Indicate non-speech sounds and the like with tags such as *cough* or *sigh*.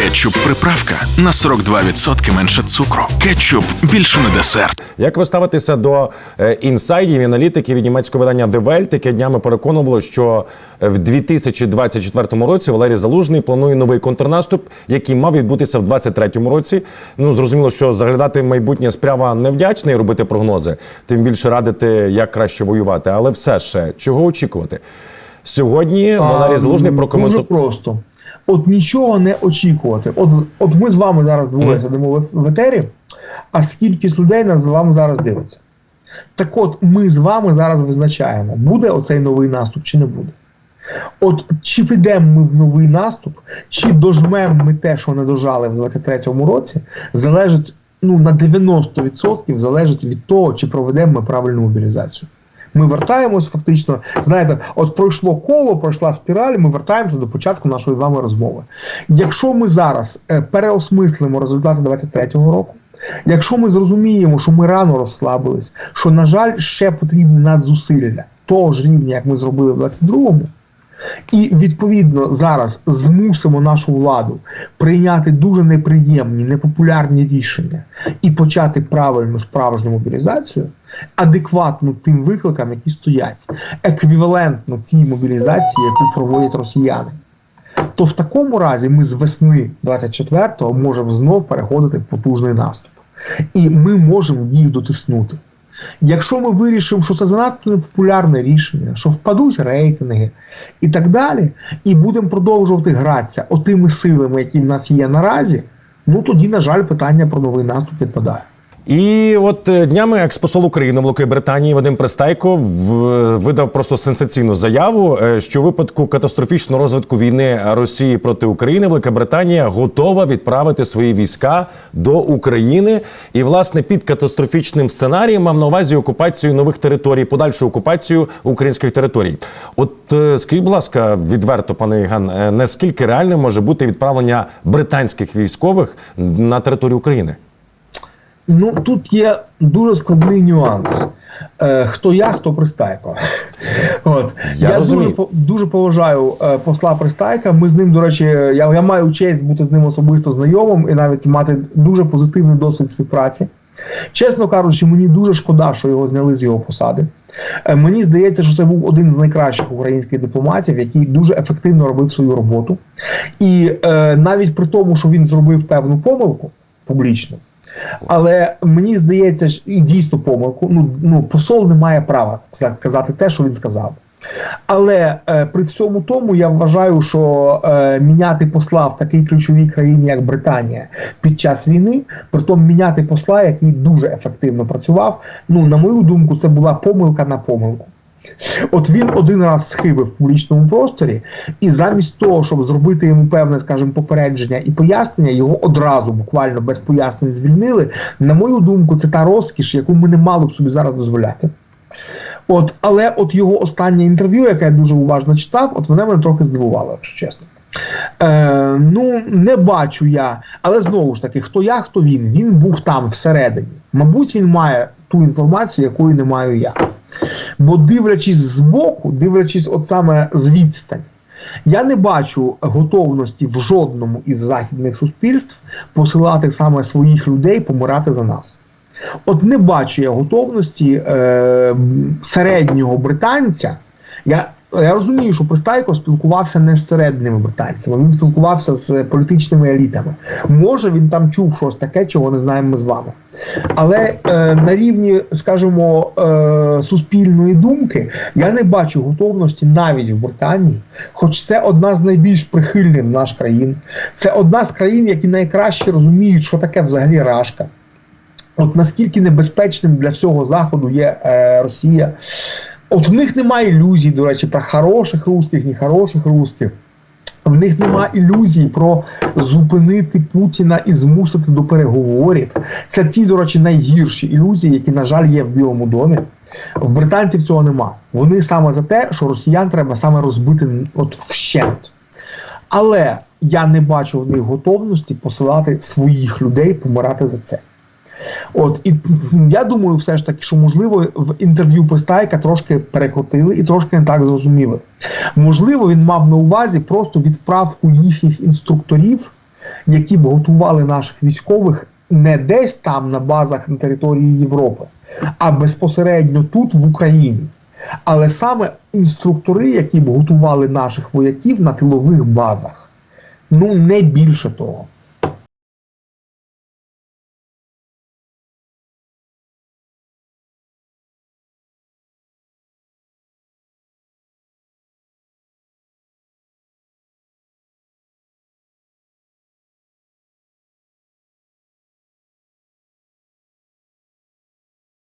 Кетчуп приправка на 42% менше цукру. Кетчуп більше не десерт. Як ви ставитеся до е, інсайдів і аналітиків від німецького видання Die Welt, яке днями переконувало, що е, в 2024 році Валерій Залужний планує новий контрнаступ, який мав відбутися в 2023 році. Ну зрозуміло, що заглядати в майбутнє справа невдячна і робити прогнози, тим більше радити, як краще воювати. Але все ще чого очікувати? Сьогодні Валерій Залужний Дуже прокоментував. просто. От нічого не очікувати. От, от ми з вами зараз двоє сидимо в, етері, а скількись людей нас з вами зараз дивиться. Так от, ми з вами зараз визначаємо, буде оцей новий наступ чи не буде. От чи підемо ми в новий наступ, чи дожмемо ми те, що не дожали в 23-му році, залежить ну, на 90% залежить від того, чи проведемо ми правильну мобілізацію. Ми вертаємось фактично, знаєте, от пройшло коло, пройшла спіраль, ми вертаємося до початку нашої з вами розмови. Якщо ми зараз е, переосмислимо результати 23-го року, якщо ми зрозуміємо, що ми рано розслабились, що, на жаль, ще потрібні надзусилля того ж рівня, як ми зробили в 22-му, і відповідно зараз змусимо нашу владу прийняти дуже неприємні, непопулярні рішення і почати правильну справжню мобілізацію, адекватну тим викликам, які стоять, еквівалентно тій мобілізації, яку проводять росіяни. То в такому разі ми з весни 24-го можемо знов переходити в потужний наступ. І ми можемо їх дотиснути. Якщо ми вирішимо, що це занадто непопулярне рішення, що впадуть рейтинги і так далі, і будемо продовжувати гратися отими силами, які в нас є наразі, ну тоді, на жаль, питання про новий наступ відпадає. І от е, днями експосол України в Великої Британії Вадим Пристайко в- видав просто сенсаційну заяву, е, що у випадку катастрофічного розвитку війни Росії проти України Велика Британія готова відправити свої війська до України. І власне під катастрофічним сценарієм мав на увазі окупацію нових територій, подальшу окупацію українських територій. От е, скажіть, будь ласка, відверто, пане Іган, наскільки реальним може бути відправлення британських військових на територію України? Ну тут є дуже складний нюанс. Е, хто я, хто пристайко. *laughs* От. Я Я, дуже, дуже поважаю е, посла Пристайка. Ми з ним, до речі, я, я маю честь бути з ним особисто знайомим і навіть мати дуже позитивний досвід співпраці. Чесно кажучи, мені дуже шкода, що його зняли з його посади. Е, Мені здається, що це був один з найкращих українських дипломатів, який дуже ефективно робив свою роботу. І е, навіть при тому, що він зробив певну помилку публічно, але мені здається, що і дійсно помилку. Ну, ну посол не має права сказати те, що він сказав. Але е, при всьому тому я вважаю, що е, міняти посла в такій ключовій країні, як Британія, під час війни, притом міняти посла, який дуже ефективно працював. Ну, на мою думку, це була помилка на помилку. От він один раз схибив в публічному просторі, і замість того, щоб зробити йому певне, скажімо, попередження і пояснення, його одразу буквально без пояснень звільнили. На мою думку, це та розкіш, яку ми не мали б собі зараз дозволяти. От, але от його останнє інтерв'ю, яке я дуже уважно читав, от воно мене трохи здивувало, якщо чесно. Е, ну, не бачу я, але знову ж таки, хто я, хто він. Він був там всередині. Мабуть, він має ту інформацію, якої не маю я. Бо дивлячись збоку, дивлячись от саме з відстань, я не бачу готовності в жодному із західних суспільств посилати саме своїх людей помирати за нас. От не бачу я готовності е, середнього британця. Я, я розумію, що Пристайко спілкувався не з середніми британцями, він спілкувався з політичними елітами. Може, він там чув щось таке, чого не знаємо ми з вами. Але е, на рівні, скажімо, е, суспільної думки я не бачу готовності навіть в Британії, хоч це одна з найбільш прихильних наш країн. Це одна з країн, які найкраще розуміють, що таке взагалі рашка. От наскільки небезпечним для всього заходу є е, Росія. От в них немає ілюзій, до речі, про хороших русських, ні хороших русських. В них немає ілюзій про зупинити Путіна і змусити до переговорів. Це ті, до речі, найгірші ілюзії, які, на жаль, є в Білому домі. В британців цього нема. Вони саме за те, що росіян треба саме розбити от вщент. Але я не бачу в них готовності посилати своїх людей помирати за це. От і я думаю, все ж таки, що можливо в інтерв'ю Пристайка трошки перекотили і трошки не так зрозуміли. Можливо, він мав на увазі просто відправку їхніх інструкторів які б готували наших військових не десь там на базах на території Європи, а безпосередньо тут, в Україні. Але саме інструктори, які б готували наших вояків на тилових базах. Ну, не більше того.